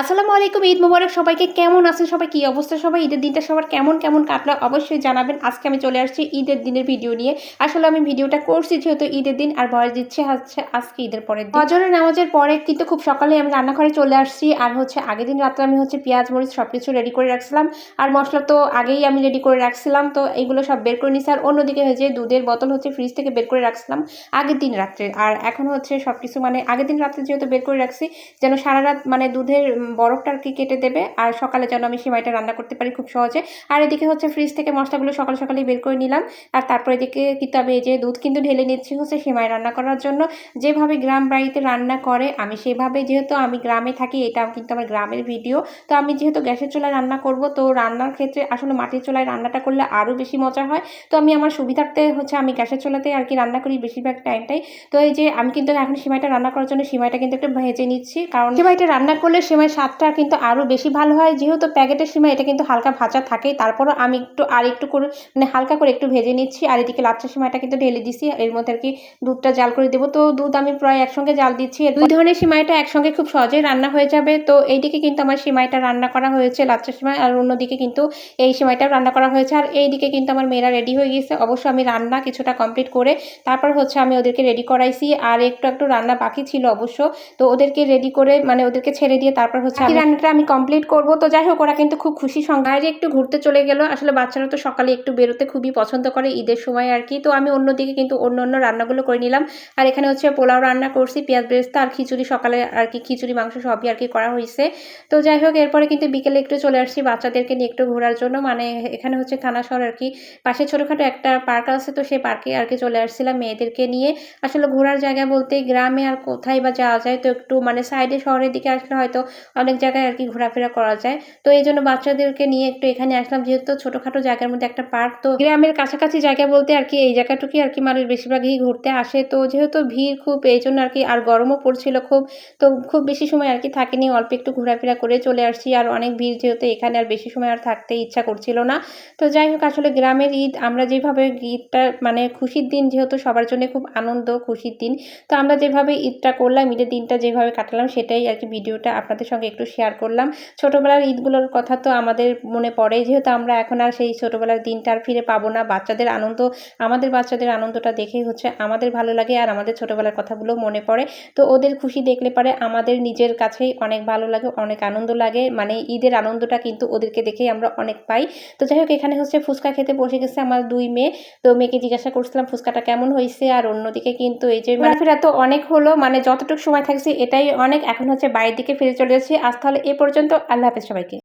আসসালামু আলাইকুম, ঈদ মোবারক সবাইকে। কেমন আছেন সবাই? কী অবস্থা সবাই? ঈদের দিনটা সবার কেমন কেমন কাটলো? অবশ্যই জানাবেন। আজকে আমি চলে আসছি ঈদের দিনের ভিডিও নিয়ে। আসলে আমি ভিডিওটা করছি যেহেতু ঈদের দিন, আর বয়স দিচ্ছে হচ্ছে আজকে ঈদের পরের দিন। হজরের নামাজের পরে কিন্তু খুব সকালে আমি রান্নাঘরে চলে আসছি, আর হচ্ছে আগের দিন রাত্রে আমি হচ্ছে পেঁয়াজ, মরিচ সব কিছু রেডি করে রাখছিলাম। আর মশলা তো আগেই আমি রেডি করে রাখছিলাম, তো এইগুলো সব বের করে নিছি আর অন্যদিকে হয়েছে দুধের বোতল হচ্ছে ফ্রিজ থেকে বের করে রাখছিলাম আগের দিন রাত্রে। আর এখন হচ্ছে সব কিছু মানে আগের দিন রাত্রে যেহেতু বের করে রাখছি, যেন সারা রাত মানে দুধের বরফটা আর কি কেটে দেবে? আর সকালে যেন আমি সেমাইটা রান্না করতে পারি খুব সহজে। আর এদিকে হচ্ছে ফ্রিজ থেকে মশলাগুলো সকাল সকালেই বের করে নিলাম। আর তারপরে এদিকে কিন্তু আমি এই যে দুধ কিন্তু ঢেলে নিচ্ছি হচ্ছে সেমাই রান্না করার জন্য। যেভাবে গ্রাম বাড়িতে রান্না করে, আমি সেভাবে যেহেতু আমি গ্রামে থাকি এটা কিন্তু আমার গ্রামের ভিডিও। তো আমি যেহেতু গ্যাসের চুলায় রান্না করব, তো রান্নার ক্ষেত্রে আসলে মাটির চুলায় রান্নাটা করলে আরও বেশি মজা হয়। তো আমি আমার সুবিধার্থে হচ্ছে আমি গ্যাসের চুলাতে আর কি রান্না করি বেশিরভাগ টাইমটাই। তো এই যে আমি কিন্তু এখন সিমাইটা রান্না করার জন্য সিমাইটা কিন্তু একটু ভেজে নিচ্ছি, কারণ সিমাইটা রান্না করলে সিমাই স্বাদটা কিন্তু আরও বেশি ভালো হয়। যেহেতু প্যাকেটের সিমাই এটা কিন্তু হালকা ভাজা থাকেই, তারপরও আমি একটু আর একটু করে মানে হালকা করে একটু ভেজে নিচ্ছি। আর এদিকে লাচ্চা সিমাইটা কিন্তু ঢেলে দিছি। এর মধ্যে আর কি দুধটা জাল করে দেবো। তো দুধ আমি প্রায় একসঙ্গে জাল দিচ্ছি। দুই ধরনের সিমাইটা একসঙ্গে খুব সহজেই রান্না হয়ে যাবে। তো এইদিকে কিন্তু আমার সিমাইটা রান্না করা হয়েছে লাচ্চা সিমাই আর অন্যদিকে কিন্তু এই সিমাইটাও রান্না করা হয়েছে। আর এইদিকে কিন্তু আমার মেয়েরা রেডি হয়ে গেছে অবশ্য আমি রান্না কিছুটা কমপ্লিট করে, তারপর হচ্ছে আমি ওদেরকে রেডি করাইছি। আর একটু একটু রান্না বাকি ছিল অবশ্য। তো ওদেরকে রেডি করে মানে ওদেরকে ছেড়ে দিয়ে তারপর হচ্ছে আমি রান্নাটা আমি কমপ্লিট করব। তো যাই হোক ওরা কিন্তু খুব খুশি সঙ্গে একটু ঘুরতে চলে গেল। আসলে বাচ্চারা তো সকালে একটু বেরোতে খুবই পছন্দ করে ঈদের সময় আর কি। তো আমি অন্যদিকে কিন্তু অন্য অন্য রান্নাগুলো করে নিলাম। আর এখানে হচ্ছে পোলাও রান্না করছি পেঁয়াজ বেরেস্তা আর খিচুড়ি। সকালে আর কি খিচুড়ি মাংস সবই আর কি করা হয়েছে তো যাই হোক এরপরে কিন্তু বিকেলে একটু চলে আসছি বাচ্চাদেরকে নিয়ে একটু ঘোরার জন্য। মানে এখানে হচ্ছে থানা শহর আর কি। পাশে ছোটোখাটো একটা পার্ক আছে তো সেই পার্কে আর কি চলে আসছিলাম মেয়েদেরকে নিয়ে। আসলে ঘোরার জায়গা বলতে গ্রামে আর কোথায় বা যাওয়া যায় তো একটু মানে সাইডে শহরের দিকে আসলে হয়তো অনেক জায়গায় আর কি ঘোরাফেরা করা যায়। তো এই জন্য বাচ্চাদেরকে নিয়ে একটু এখানে আসলাম। যেহেতু ছোটোখাটো জায়গার মধ্যে একটা পার্ক, তো গ্রামের কাছাকাছি জায়গা বলতে আর কি এই জায়গাটুকুই আর কি মানুষ বেশিরভাগই ঘুরতে আসে। তো যেহেতু ভিড় খুব, এই জন্য আর কি আর গরমও পড়ছিল খুব। তো খুব বেশি সময় আর কি থাকিনি, অল্প একটু ঘোরাফেরা করে চলে আসছি। আর অনেক ভিড় যেহেতু এখানে আর বেশি সময় আর থাকতে ইচ্ছা করছিল না। তো যাই হোক, আসলে গ্রামের ঈদ, আমরা যেভাবে ঈদটা মানে খুশির দিন যেহেতু সবার জন্য খুব আনন্দ, খুশির দিন। তো আমরা যেভাবে ঈদটা করলাম, ঈদের দিনটা যেভাবে কাটালাম, সেটাই আর কি ভিডিওটা আপনাদের সঙ্গে একটু শেয়ার করলাম। ছোটোবেলার ঈদগুলোর কথা তো আমাদের মনে পড়ে, যেহেতু আমরা এখন আর সেই ছোটোবেলার দিনটা আর ফিরে পাবো না। বাচ্চাদের আনন্দ, আমাদের বাচ্চাদের আনন্দটা দেখেই হচ্ছে আমাদের ভালো লাগে আর আমাদের ছোটোবেলার কথাগুলো মনে পড়ে। তো ওদের খুশি দেখলে পরে আমাদের নিজের কাছেই অনেক ভালো লাগে, অনেক আনন্দ লাগে। মানে ঈদের আনন্দটা কিন্তু ওদেরকে দেখেই আমরা অনেক পাই। তো যাই হোক, এখানে হচ্ছে ফুচকা খেতে বসে গেছে আমার দুই মেয়ে। তো মেয়েকে জিজ্ঞাসা করছিলাম ফুচকাটা কেমন হয়েছে? আর অন্যদিকে কিন্তু এই যে ঘোরাফেরা তো অনেক হলো মানে যতটুকু সময় থাকছে এটাই অনেক। এখন হচ্ছে বাইরের দিকে ফিরে চলে যাচ্ছি। আজ তাহলে এ পর্যন্ত। আল্লাহ হাফেজ সবাইকে।